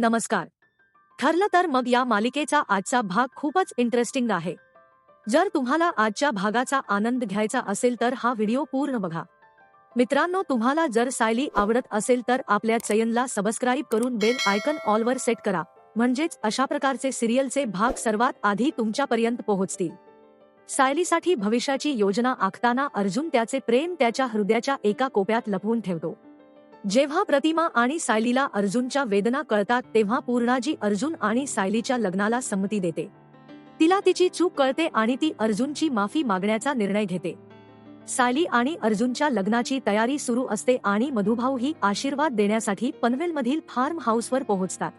नमस्कार. ठरलं तर मग या मालिकेचा आजचा भाग खूपच इंटरेस्टिंग आहे. जर तुम्हाला आजच्या भागाचा आनंद घ्यायचा असेल तर हा व्हिडिओ पूर्ण बघा. मित्रांनो तुम्हाला जर सायली आवडत असेल तर आपल्या चयनला सबस्क्राईब करून बेल आयकन ऑलवर सेट करा. म्हणजेच अशा प्रकारचे सिरियलचे भाग सर्वात आधी तुमच्यापर्यंत पोहोचतील. सायलीसाठी भविष्याची योजना आखताना अर्जुन त्याचे प्रेम त्याच्या हृदयाच्या एका कोप्यात लपवून ठेवतो. जेव्हा प्रतिमा आणि सायलीला अर्जुनच्या वेदना कळतात तेव्हा पूर्णाजी अर्जुन आणि सायलीच्या लग्नाला संमती देते. तिला तिची चूक कळते आणि ती अर्जुनची माफी मागण्याचा निर्णय घेते. सायली आणि अर्जुनच्या लग्नाची तयारी सुरू असते आणि मधुभाऊ ही आशीर्वाद देण्यासाठी पनवेलमधील फार्म हाऊसवर पोहोचतात.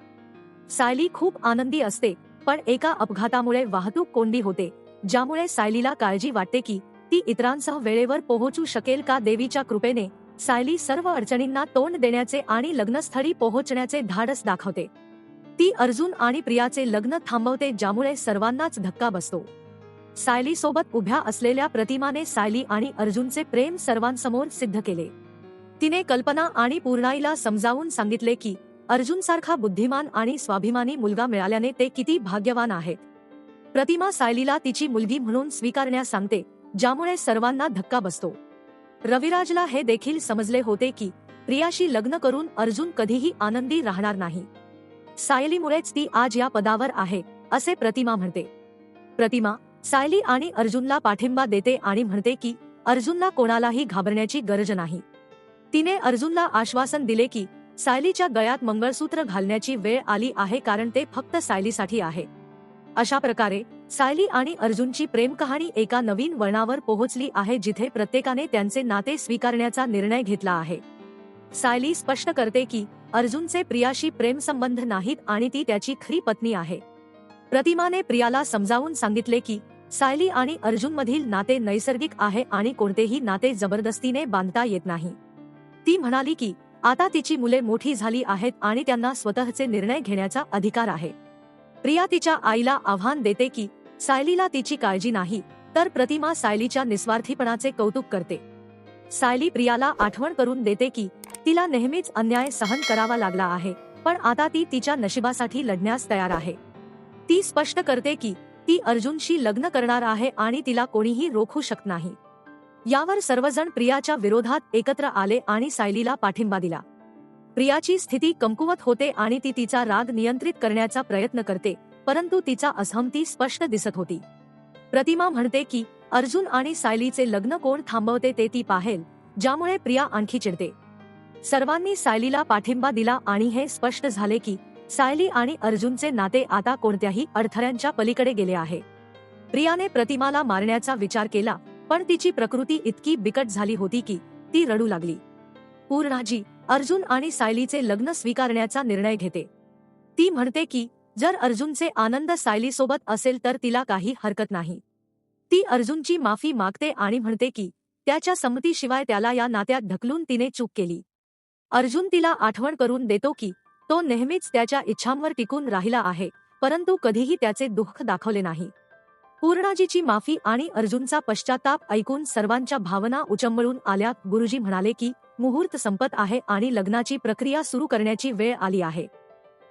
सायली खूप आनंदी असते पण एका अपघातामुळे वाहतूक कोंडी होते ज्यामुळे सायलीला काळजी वाटते की ती इतरांसह वेळेवर पोहोचू शकेल का देवीच्या कृपेने सायली सर्व अडचणींना तोंड देण्याचे आणि लग्नस्थळी पोहोचण्याचे धाडस दाखवते. ती अर्जुन आणि प्रियाचे लग्न थांबवते ज्यामुळे सर्वांनाच धक्का बसतो. सायली सोबत उभ्या असलेल्या प्रतिमाने सायली आणि अर्जुनचे प्रेम सर्वांसमोर सिद्ध केले. तिने कल्पना आणि पूर्णाईला समजावून सांगितले की अर्जुनसारखा बुद्धिमान आणि स्वाभिमानी मुलगा मिळाल्याने ते किती भाग्यवान आहेत. प्रतिमा सायलीला तिची मुलगी म्हणून स्वीकारण्यास सांगते ज्यामुळे सर्वांना धक्का बसतो. रविराजला हे देखील समजले होते की प्रियाशी लग्न करून अर्जुन कधीही आनंदी राहणार नाही. सायलीमुळेच ती आज या पदावर आहे असे प्रतिमा म्हणते. प्रतिमा सायली आणि अर्जुनला पाठिंबा देते आणि म्हणते की अर्जुनला कोणालाही घाबरण्याची गरज नाही. तिने अर्जुनला आश्वासन दिले की सायलीच्या गळ्यात मंगळसूत्र घालण्याची वेळ आली आहे कारण ते फक्त सायलीसाठी आहे. अशा प्रकारे सायली आणि अर्जुनची प्रेम कहाणी एका नवीन वळणावर पोहोचली आहे जिथे प्रत्येकाने त्यांचे नाते स्वीकारण्याचा निर्णय घेतला आहे. सायली स्पष्ट करते की अर्जुनचे प्रियाशी प्रेमसंबंध नाहीत आणि ती त्याची खरी पत्नी आहे. प्रतिमाने प्रियाला समजावून सांगितले की सायली आणि अर्जुन मधील नाते नैसर्गिक आहे आणि कोणतेही नाते जबरदस्तीने बांधता येत नाही. ती म्हणाली की आता तिची मुले मोठी झाली आहेत आणि त्यांना स्वतःचे निर्णय घेण्याचा अधिकार आहे. प्रिया तिच्या आईला आव्हान देते की सायलीला तिची काळजी नाही तर प्रतिमा सायलीच्या निस्वार्थीपणाचे कौतुक करते. सायली प्रियाला आठवण करून देते की तिला नेहमीच अन्याय सहन करावा लागला आहे पण आता ती तिच्या नशिबासाठी लढण्यास तयार आहे. ती स्पष्ट करते की ती अर्जुनशी लग्न करणार आहे आणि तिला कोणीही रोखू शकत नाही. यावर सर्वजण प्रियाच्या विरोधात एकत्र आले आणि सायलीला पाठिंबा दिला. प्रियाची स्थिती कमकुवत होते आणि ती तिचा राग नियंत्रित करण्याचा प्रयत्न करते परंतु तिचा असहमती स्पष्ट दिसत होती. प्रतिमा म्हणते की अर्जुन आणि सायलीचे लग्न कोण थांबवते ते ती पाहेल ज्यामुळे प्रिया आणखी चिडते. सर्वांनी सायलीला पाठिंबा दिला आणि हे स्पष्ट झाले की सायली आणि अर्जुनचे नाते आता कोणत्याही अडथळ्यांच्या पलीकडे गेले आहे. प्रियाने प्रतिमाला मारण्याचा विचार केला पण तिची प्रकृती इतकी बिकट झाली होती की ती रडू लागली. पूर्णाजी अर्जुन आणि सायलीचे लग्न स्वीकारण्याचा निर्णय घेते. ती म्हणते की जर अर्जुनचे आनंद सायलीसोबत असेल तर तिला काही हरकत नाही. ती अर्जुनची माफी मागते आणि म्हणते की त्याच्या संमतीशिवाय त्याला या नात्यात ढकलून तिने चूक केली. अर्जुन तिला आठवण करून देतो की तो नेहमीच त्याच्या इच्छांवर टिकून राहिला आहे परंतु कधीही त्याचे दुःख दाखवले नाही. पूर्णाजीची माफी आणि अर्जुनचा पश्चाताप ऐकून सर्वांच्या भावना उचंबळून आल्या गुरुजी म्हणाले की मुहूर्त संपत आहे आणि लग्नाची प्रक्रिया सुरू करण्याची वेळ आली आहे.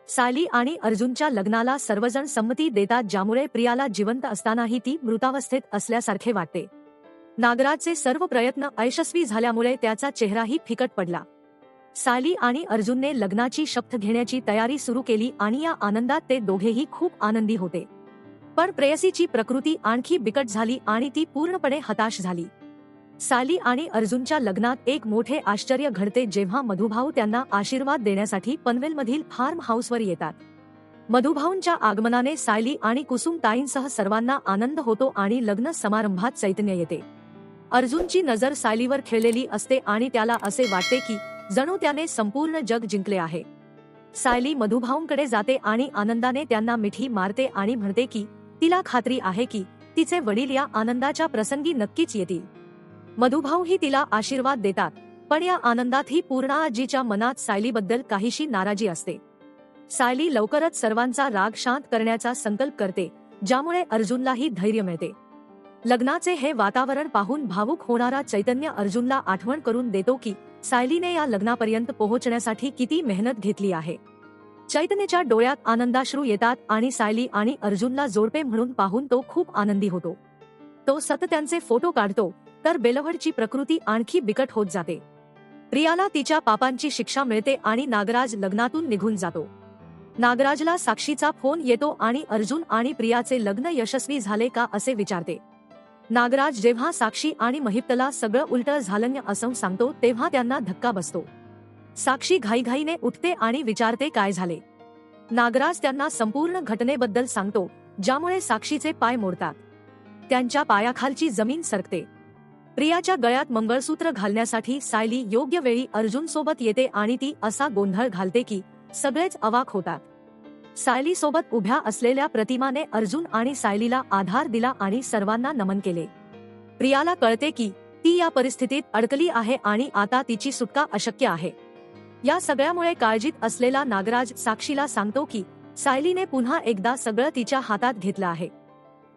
सायली आणि अर्जुनच्या लग्नाला सर्वजण संमती देतात ज्यामुळे प्रियाला जिवंत असतानाही ती मृतावस्थेत असल्यासारखे वाटते. नागराजचे सर्व प्रयत्न अयशस्वी झाल्यामुळे त्याचा चेहराही फिकट पडला. सायली आणि अर्जुनने लग्नाची शपथ घेण्याची तयारी सुरू केली आणि या आनंदात ते दोघेही खूप आनंदी होते. पण प्रेयसीची प्रकृती आणखी बिकट झाली आणि ती पूर्णपणे हताश झाली. साली आणि अर्जुनच्या लग्नात एक मोठे आश्चर्य घडते जेव्हा मधुभाऊ त्यांना आशीर्वाद देण्यासाठी पनवेलमधील फार्म हाऊसवर येतात. मधुभाऊंच्या आगमनाने सायली आणि कुसुम ताईंसह सर्वांना आनंद होतो आणि लग्न समारंभात चैतन्य येते. अर्जुनची नजर सायलीवर खेळलेली असते आणि त्याला असे वाटते की जणू त्याने संपूर्ण जग जिंकले आहे. सायली मधुभाऊंकडे जाते आणि आनंदाने त्यांना मिठी मारते आणि म्हणते की तिला खात्री आहे की तिचे वडील या आनंदाच्या प्रसंगी नक्कीच येतील. मधुभाऊही तिला आशीर्वाद देतात पण या आनंदातही पूर्णाजीच्या मनात सायलीबद्दल काहीशी नाराजी असते. सायली लवकरच सर्वांचा राग शांत करण्याचा संकल्प करते ज्यामुळे अर्जुनलाही धैर्य मिळते. लग्नाचे हे वातावरण पाहून भावुक होणारा चैतन्य अर्जुनला आठवण करून देतो की सायलीने या लग्नापर्यंत पोहोचण्यासाठी किती मेहनत घेतली आहे. चैतन्यच्या डोळ्यात आनंदाश्रू येतात आणि सायली आणि अर्जुनला जोडपे म्हणून पाहून तो खूप आनंदी होतो. तो सतत्यांचे फोटो काढतो तर बेलवडची प्रकृती आणखी बिकट होत जाते. प्रियाला तिच्या पापांची शिक्षा मिळते आणि नागराज लग्नातून निघून जातो. नागराजला साक्षीचा फोन येतो आणि अर्जुन आणि प्रियाचे लग्न यशस्वी झाले का असे विचारते. नागराज जेव्हा साक्षी आणि महिप्तला सगळं उलट झालं असं सांगतो तेव्हा त्यांना धक्का बसतो. साक्षी घाईघाईने उठते आणि विचारते काय झाले. नागराज त्यांना संपूर्ण घटनेबद्दल सांगतो ज्यामुळे साक्षीचे पाय मोडतात. त्यांच्या पायाखालची जमीन सरकते. प्रियाच्या गळ्यात मंगळसूत्र घालण्यासाठी सायली योग्य वेळी अर्जुन सोबत येते आणि ती असा गोंधळ घालते की सगळेच अवाक होतात. सायली सोबत उभ्या असलेल्या प्रतिमाने अर्जुन आणि सायलीला आधार दिला आणि सर्वांना नमन केले. प्रियाला कळते की ती या परिस्थितीत अडकली आहे आणि आता तिची सुटका अशक्य आहे. या सगळ्यामुळे काळजीत असलेला नागराज साक्षीला सांगतो की सायलीने पुन्हा एकदा सगळं तिच्या हातात घेतलं आहे.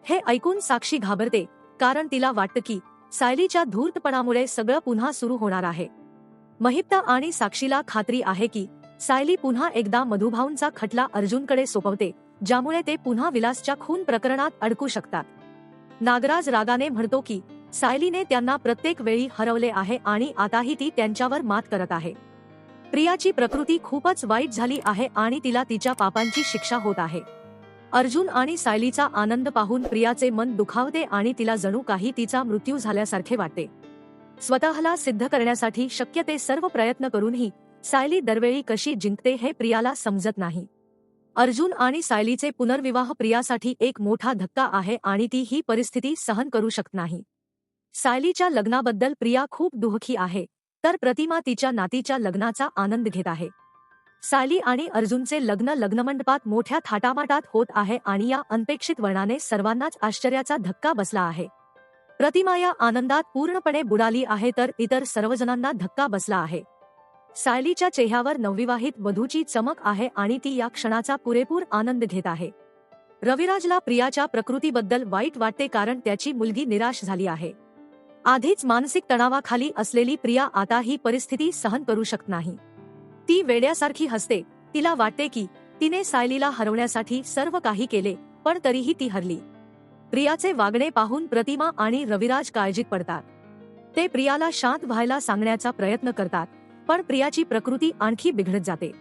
हे ऐकून साक्षी घाबरते कारण तिला वाटतं की सायलीच्या धूर्तपणामुळे सगळं पुन्हा सुरू होणार आहे. महिप्ता आणि साक्षीला खात्री आहे की सायली पुन्हा एकदा मधुभाऊंचा खटला अर्जुनकडे सोपवते ज्यामुळे ते पुन्हा विलासच्या खून प्रकरणात अडकू शकतात. नागराज रागाने म्हणतो की सायलीने त्यांना प्रत्येक वेळी हरवले आहे आणि आताही ती त्यांच्यावर मात करत आहे. प्रियाची प्रकृती खूपच वाईट झाली आहे आणि तिला तिच्या पापांची शिक्षा होत आहे. अर्जुन आणि सायलीचा आनंद पाहून प्रियाचे मन दुखावते आणि तिला जणू काही तिचा मृत्यू झाल्यासारखे वाटते. स्वतःला सिद्ध करण्यासाठी शक्य ते सर्व प्रयत्न करूनही सायली दरवेळी कशी जिंकते हे प्रियाला समजत नाही. अर्जुन आणि सायलीचे पुनर्विवाह प्रियासाठी एक मोठा धक्का आहे आणि ती ही परिस्थिती सहन करू शकत नाही. सायलीच्या लग्नाबद्दल प्रिया खूप दुःखी आहे. तर प्रतिमा तिच्या नातीच्या लग्नाचा आनंद घेत आहे. सायली आणि अर्जुनचे लग्न लग्नमंडपात मोठ्या थाटामाटात होत आहे आणि या अनपेक्षित वर्णाने सर्वांनाच आश्चर्याचा धक्का बसला आहे. प्रतिमा या आनंदात पूर्णपणे बुडाली आहे तर इतर सर्वजणांना धक्का बसला आहे. सायलीच्या चेहऱ्यावर नवविवाहित वधूची चमक आहे आणि ती या क्षणाचा पुरेपूर आनंद घेत आहे. रविराजला प्रियाच्या प्रकृतीबद्दल वाईट वाटते कारण त्याची मुलगी निराश झाली आहे. आधीच मानसिक तणावाखाली असलेली प्रिया आता ही परिस्थिती सहन करू शकत नाही. ती वेड्यासारखी हसते. तिला वाटते की तिने सायलीला हरवण्यासाठी सर्व काही केले पण तरीही ती हरली. प्रियाचे वागणे पाहून प्रतिमा आणि रविराज काळजीत पडतात. ते प्रियाला शांत व्हायला सांगण्याचा प्रयत्न करतात पण प्रियाची प्रकृती आणखी बिघडत जाते.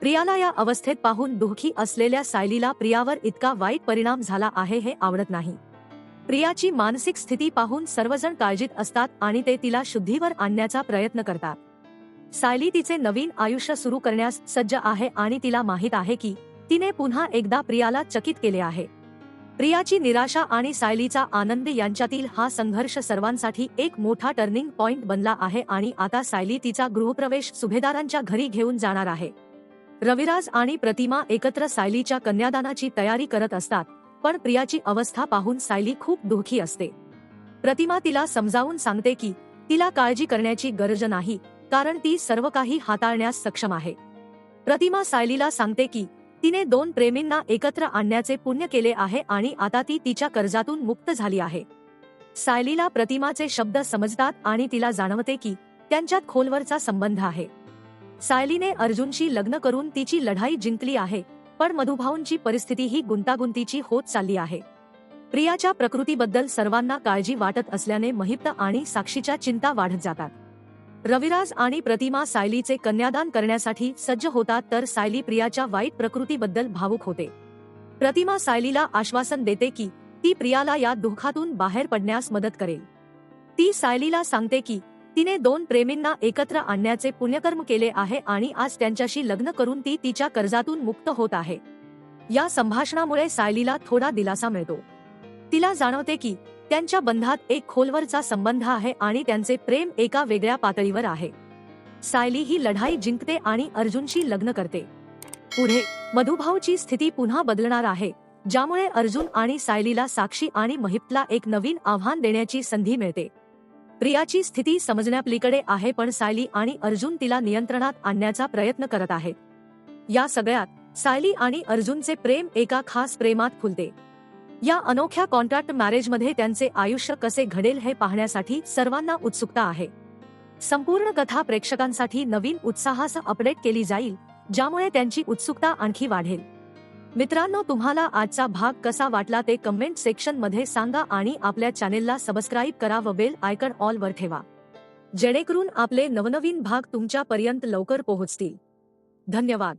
प्रियाला या अवस्थेत पाहून दुःखी असलेल्या सायलीला प्रियावर इतका वाईट परिणाम झाला आहे हे आवडत नाही. प्रियाची मानसिक स्थिती पाहून सर्वजण काळजीत असतात आणि ते तिला शुद्धीवर आणण्याचा प्रयत्न करतात. सायली तिचे नवीन आयुष्य सुरू करण्यास सज्ज आहे आणि तिला माहीत आहे की तिने पुन्हा एकदा प्रियाला चकित केले आहे. प्रियाची निराशा आणि सायलीचा आनंद यांच्यातील हा संघर्ष सर्वांसाठी एक मोठा टर्निंग पॉइंट बनला आहे आणि आता सायली तिचा गृहप्रवेश सुभेदारांच्या घरी घेऊन जाणार आहे. रविराज आणि प्रतिमा एकत्र सायलीच्या कन्यादानाची तयारी करत असतात. पण प्रियाची अवस्था पाहून सायली खूप दुःखी असते. प्रतिमा तिला समजावून सांगते की तिला काळजी करण्याची गरज नाही कारण ती सर्व काही हाताळण्यास सक्षम आहे. प्रतिमा सायलीला सांगते की तिने दोन प्रेमींना एकत्र आणण्याचे पुण्य केले आहे आणि आता ती तिच्या कर्जातून मुक्त झाली आहे. सायलीला प्रतिमाचे शब्द समजतात आणि तिला जाणवते की त्यांच्यात खोलवरचा संबंध आहे. सायलीने अर्जुनशी लग्न करून तिची लढाई जिंकली आहे पण मधुभाऊंची परिस्थिती ही गुंतागुंतीची होत चालली आहे. प्रियाच्या प्रकृतीबद्दल सर्वांना काळजी वाटत असल्याने महिप्त आणि साक्षीच्या चिंता वाढत जातात. रविराज आणि प्रतिमा सायलीचे कन्यादान करण्यासाठी सज्ज होतात तर सायली प्रियाच्या वाईट प्रकृतीबद्दल भावुक होते. प्रतिमा सायलीला आश्वासन देते की ती प्रियाला या दुःखातून बाहेर पडण्यास मदत करेल. ती सायलीला सांगते की तिने दोन प्रेमींना एकत्र आणण्याचे पुण्यकर्म केले आहे आणि आज त्यांच्याशी लग्न करून ती तिच्या कर्जातून मुक्त होत आहे. या संभाषणामुळे सायलीला थोडा दिलासा मिळतो. तिला जाणवते की त्यांच्या बंधात एक खोलवरचा संबंध आहे आणि त्यांचे प्रेम एका वेगळ्या पातळीवर आहे. सायली ही लढाई जिंकते आणि अर्जुनशी लग्न करते. पुढे मधुभाऊची स्थिती पुन्हा बदलणार आहे ज्यामुळे अर्जुन आणि सायलीला साक्षी आणि महिपला एक नवीन आव्हान देण्याची संधी मिळते. प्रियाची स्थिती समजण्यापलीकडे आहे पण सायली आणि अर्जुन तिला नियंत्रणात आणण्याचा प्रयत्न करत आहेत. या सगळ्यात सायली आणि अर्जुनचे प्रेम एका खास प्रेमात फुलते. या अनोख्या कॉन्ट्रॅक्ट मॅरेजमध्ये त्यांचे आयुष्य कसे घडेल हे पाहण्यासाठी सर्वांना उत्सुकता आहे. संपूर्ण कथा प्रेक्षकांसाठी नवीन उत्साहास अपडेट केली जाईल ज्यामुळे त्यांची उत्सुकता आणखी वाढेल. मित्रांनो तुम्हाला आजचा भाग कसा वाटला ते कमेंट सेक्शनमध्ये सांगा आणि आपल्या चॅनेलला सबस्क्राईब करा व बेल आयकन ऑल वर ठेवा. जेणेकरून आपले नवनवीन भाग तुमच्यापर्यंत लवकर पोहोचतील. धन्यवाद.